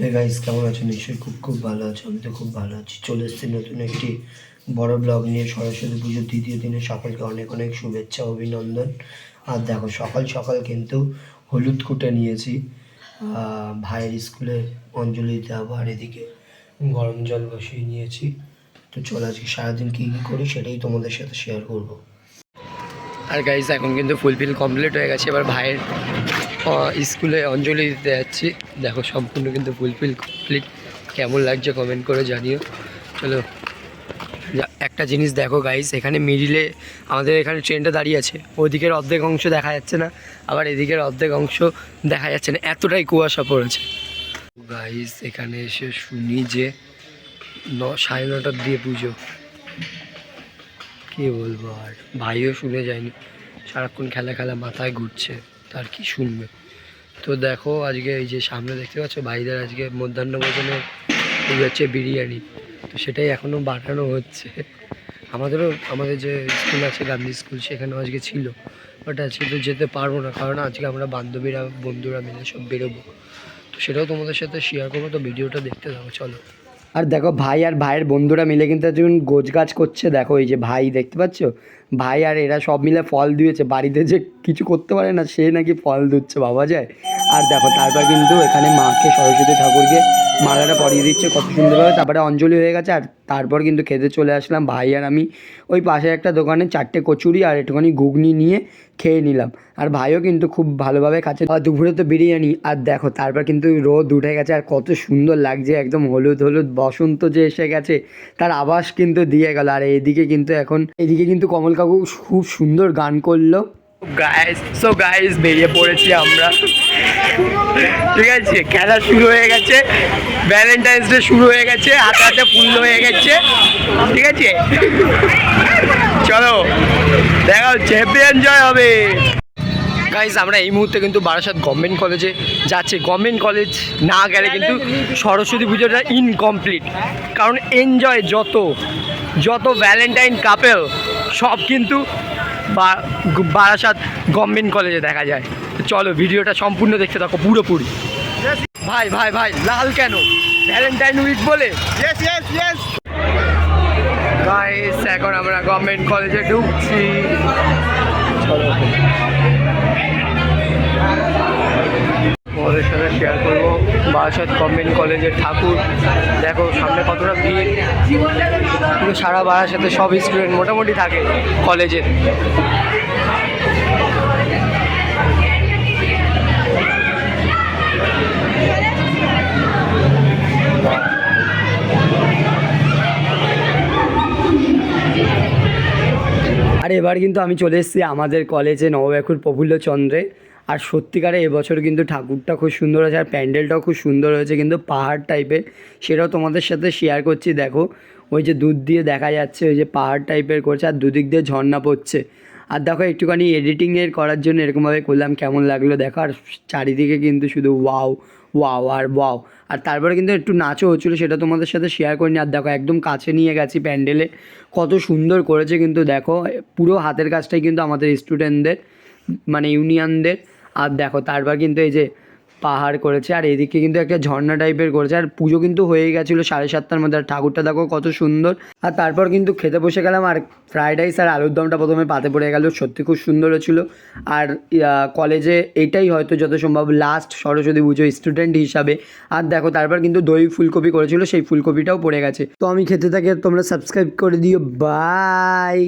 Hey guys কেমন আছো নিশ্চয়ই খুব খুব ভালো আছো আমি তো খুব ভালো আছি। চলে এসেছি নতুন একটি বড় ব্লগ নিয়ে। সরস্বতী পুজোর দ্বিতীয় দিনে সকলকে অনেক অনেক শুভেচ্ছা অভিনন্দন। আর দেখো সকাল সকাল কিন্তু হলুদ কুটে নিয়েছি। ভাইয়ের স্কুলে অঞ্জলি দেওয়া আর এদিকে গরম জল বসিয়ে নিয়েছি। তো চলো আজকে সারাদিন কী কী করি সেটাই তোমাদের সাথে শেয়ার করব। আর গাইস এখন কিন্তু ফুলফিল কমপ্লিট হয়ে গেছে। এবার ভাইয়ের স্কুলে অঞ্জলি দিতে যাচ্ছি। দেখো, সম্পূর্ণ কিন্তু ফুলফিল কমপ্লিট কেমন লাগছে কমেন্ট করে জানিও। চলো একটা জিনিস দেখো গাইস এখানে মিডিলে আমাদের এখানে ট্রেনটা দাঁড়িয়ে আছে। ওদিকের অর্ধেক অংশ দেখা যাচ্ছে না, আবার এদিকের অর্ধেক অংশ দেখা যাচ্ছে না। এতটাই কুয়াশা পড়েছে। গাইস এখানে এসে শুনি যে ন, সাড়ে নটার দিয়ে পুজো। কি বলব আর? ভাইও শুনে যায়নি। সারাক্ষণ খেলা খেলা মাথায় ঘুরছে তার কি শুনবে? তো দেখো আজকে এই যে সামনে দেখতে পাচ্ছ, ভাইদের আজকে মধ্যাহ্ন ভোজনে হচ্ছে বিরিয়ানি। তো সেটাই এখনও বানানো হচ্ছে। আমাদেরও, আমাদের যে স্কুল আছে, গান্ধী স্কুল, সেখানেও আজকে ছিল। বাট আজকে তো যেতে পারব না, কারণ আজকে আমরা বান্ধবীরা, বন্ধুরা মিলে সব বেরোবো। তো সেটাও তোমাদের সাথে শেয়ার করব, তো ভিডিওটা দেখতে থাকো, চলো। আর দেখো ভাই আর ভাইয়ের বন্ধুরা মিলে কিন্তু একজন গোছ গাছ করছে। দেখো এই যে ভাই, দেখতে পাচ্ছ? ভাই আর এরা সব মিলে ফল দিয়েছে। বাড়িতে যে কিছু করতে পারে না, সে নাকি ফল দিচ্ছে বাবা যায়? আর দেখো, তারপর কিন্তু এখানে মাকে সরস্বতী ঠাকুরকে মালাটা পরিয়ে দিচ্ছে, কত সুন্দরভাবে। তারপরে অঞ্জলি হয়ে গেছে, আর তারপর কিন্তু খেতে চলে আসলাম। ভাই আর আমি ওই পাশে একটা দোকানে চারটে কচুরি আর একটুখানি ঘুগনি নিয়ে খেয়ে নিলাম। আর ভাইও কিন্তু খুব ভালোভাবে খাচ্ছে। আর দুপুরে তো বিরিয়ানি। আর দেখো, তারপর কিন্তু রোদ উঠে গেছে আর কত সুন্দর লাগছে। একদম হলুদ হলুদ বসন্ত যে এসে গেছে, তার আবাস কিন্তু দিয়ে গেল। আর এদিকে কিন্তু এখন এদিকে কিন্তু কমল কাকু খুব সুন্দর গান করল। গাইস সো গাইস বেরিয়ে পড়েছি আমরা। ঠিক আছে, খেলা শুরু হয়ে গেছে। ভ্যালেন্টাইন্স ডে শুরু হয়ে গেছে হাতে হাতে ফুল হয়ে গেছে। ঠিক আছে? চলো দেখা হচ্ছে হ্যাপি এনজয় হবে। গাইজ আমরা এই মুহূর্তে কিন্তু বারাসাত গভর্নমেন্ট কলেজে যাচ্ছি। গভর্নমেন্ট কলেজ না গেলে কিন্তু সরস্বতী পুজোটা ইনকমপ্লিট কারণ এনজয় যত যত ভ্যালেন্টাইন কাপেল সব কিন্তু বারাসাত গভর্নমেন্ট কলেজে দেখা যায়। তো চলো ভিডিওটা সম্পূর্ণ দেখতে থাকো পুরোপুরি। ভাই ভাই ভাই লাল কেন? ভ্যালেন্টাইন উইক বলে. গাইস এখন আমরা গভর্নমেন্ট কলেজে ঢুকছি। চলো। বারাসাত গভর্নমেন্ট কলেজের ঠাকুর। দেখো, সামনে কতটা ভিড়। পুরো সারা সাথে সব স্টুডেন্ট মোটামুটি থাকে কলেজের। আর এবার কিন্তু আমি চলে এসেছি আমাদের কলেজে নবব্যাকুর প্রফুল্লচন্দ্রে আর সত্যিকারে এবছর কিন্তু ঠাকুরটা খুব সুন্দর হয়েছে, আর প্যান্ডেলটাও খুব সুন্দর হয়েছে কিন্তু পাহাড় টাইপের সেটাও তোমাদের সাথে শেয়ার করছি, দেখো। ওই যে দুধ দিয়ে দেখা যাচ্ছে, ওই যে পাহাড় টাইপের করছে, আর দুদিক দিয়ে ঝর্ণা পড়ছে। আর দেখো, একটুখানি এডিটিংয়ের করার জন্য এরকমভাবে করলাম, কেমন লাগল দেখো। আর চারিদিকে কিন্তু শুধু ওয়াও ওয়াও আর ওয়াও আর তারপরে কিন্তু একটু নাচও হচ্ছিল, সেটা তোমাদের সাথে শেয়ার করিনি। আর দেখো, একদম কাছে নিয়ে গেছি প্যান্ডেলে। কত সুন্দর করেছে কিন্তু দেখো, পুরো হাতের কাজটাই কিন্তু আমাদের স্টুডেন্টদের মানে ইউনিয়নদের আর দেখো, তারপর কিন্তু এই যে পাহাড় করেছে, আর এদিকে কিন্তু একটা ঝর্ণা টাইপের করেছে, আর পুজো কিন্তু হয়ে গেছিল সাড়ে সাতটার মধ্যে, আর ঠাকুরটা দেখো কত সুন্দর। আর তারপর কিন্তু খেতে বসে গেলাম, আর ফ্রাইড রাইস আর আলুর দমটা প্রথমে পাতে পড়ে গেল, সত্যি খুব সুন্দর ছিল। আর কলেজে এটাই হয়তো যত সম্ভব লাস্ট সরস্বতী পুজো স্টুডেন্ট হিসাবে। আর দেখো, তারপর কিন্তু দই ফুলকপি করেছিল, সেই ফুলকপিটাও পড়ে গেছে। তো আমি খেতে থাকি তোমরা সাবস্ক্রাইব করে দিও। বাই